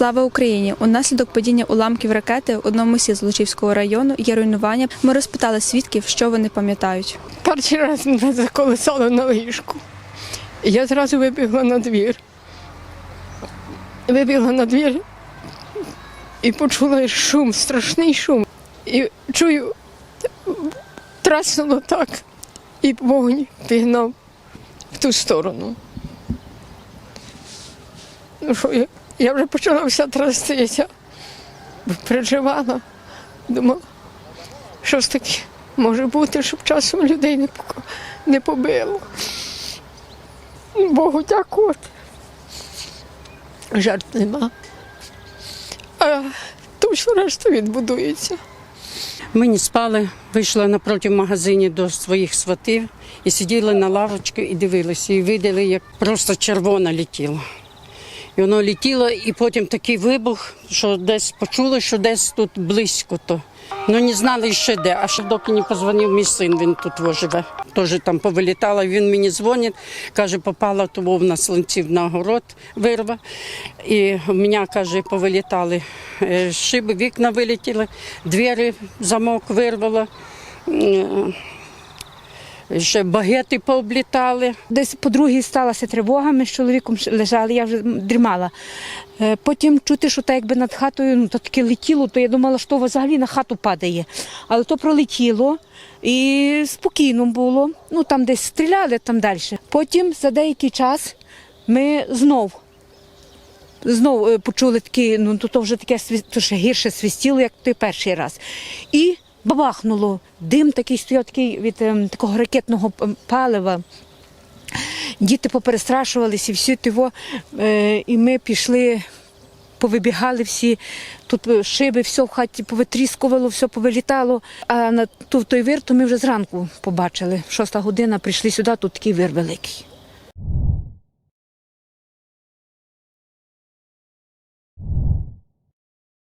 Слава Україні! Унаслідок падіння уламків ракети в одному сіл Злочівського району є руйнування. Ми розпитали свідків, що вони пам'ятають. Перший раз мене заколесало на ліжку. Я зразу вибігла на двір. Вибігла на двір і почула шум, страшний шум. І чую, траснуло так, і вогонь пігнав в ту сторону. Ну що, я, я вже почала вся трястися, переживала, думала, що ж таке може бути, щоб часом людей не, побило. Богу дякувати. Жертв нема. А то все решта відбудується. Ми не спали, вийшли напроти магазині до своїх сватів і сиділи на лавочці і дивилися. І виділи, як просто червона летіла. І воно летіло, і потім такий вибух, що десь почули, що десь тут близько то. Ну не знали ще де. Аж доки не позвонив мій син, він тут живе. Теж там повилітала, він мені дзвонить, каже, попала того в нас ланців на город вирва. І в мене, каже, повилітали е, шиби, вікна вилетіли, двері, замок вирвало. Ще багети пооблітали. Десь по другій сталася тривога, ми з чоловіком лежали, я вже дрімала. Е, Потім чути, що так якби над хатою ну, то таке летіло, то я думала, що взагалі на хату падає. Але то пролетіло і спокійно було. Ну там десь стріляли там далі. Потім за деякий час ми знов. Знов е, почули такі, ну то, вже таке то ще гірше свистіло, як той перший раз. І бабахнуло. Дим такий стояв такий від ем, такого ракетного палива. Діти поперестрашувалися, і всі того. Е, і ми пішли, повибігали всі. Тут е, шиби, все в хаті повитріскувало, все повилітало. А на ту, той вир, то ми вже зранку побачили. Шоста година прийшли сюди, тут такий вир великий.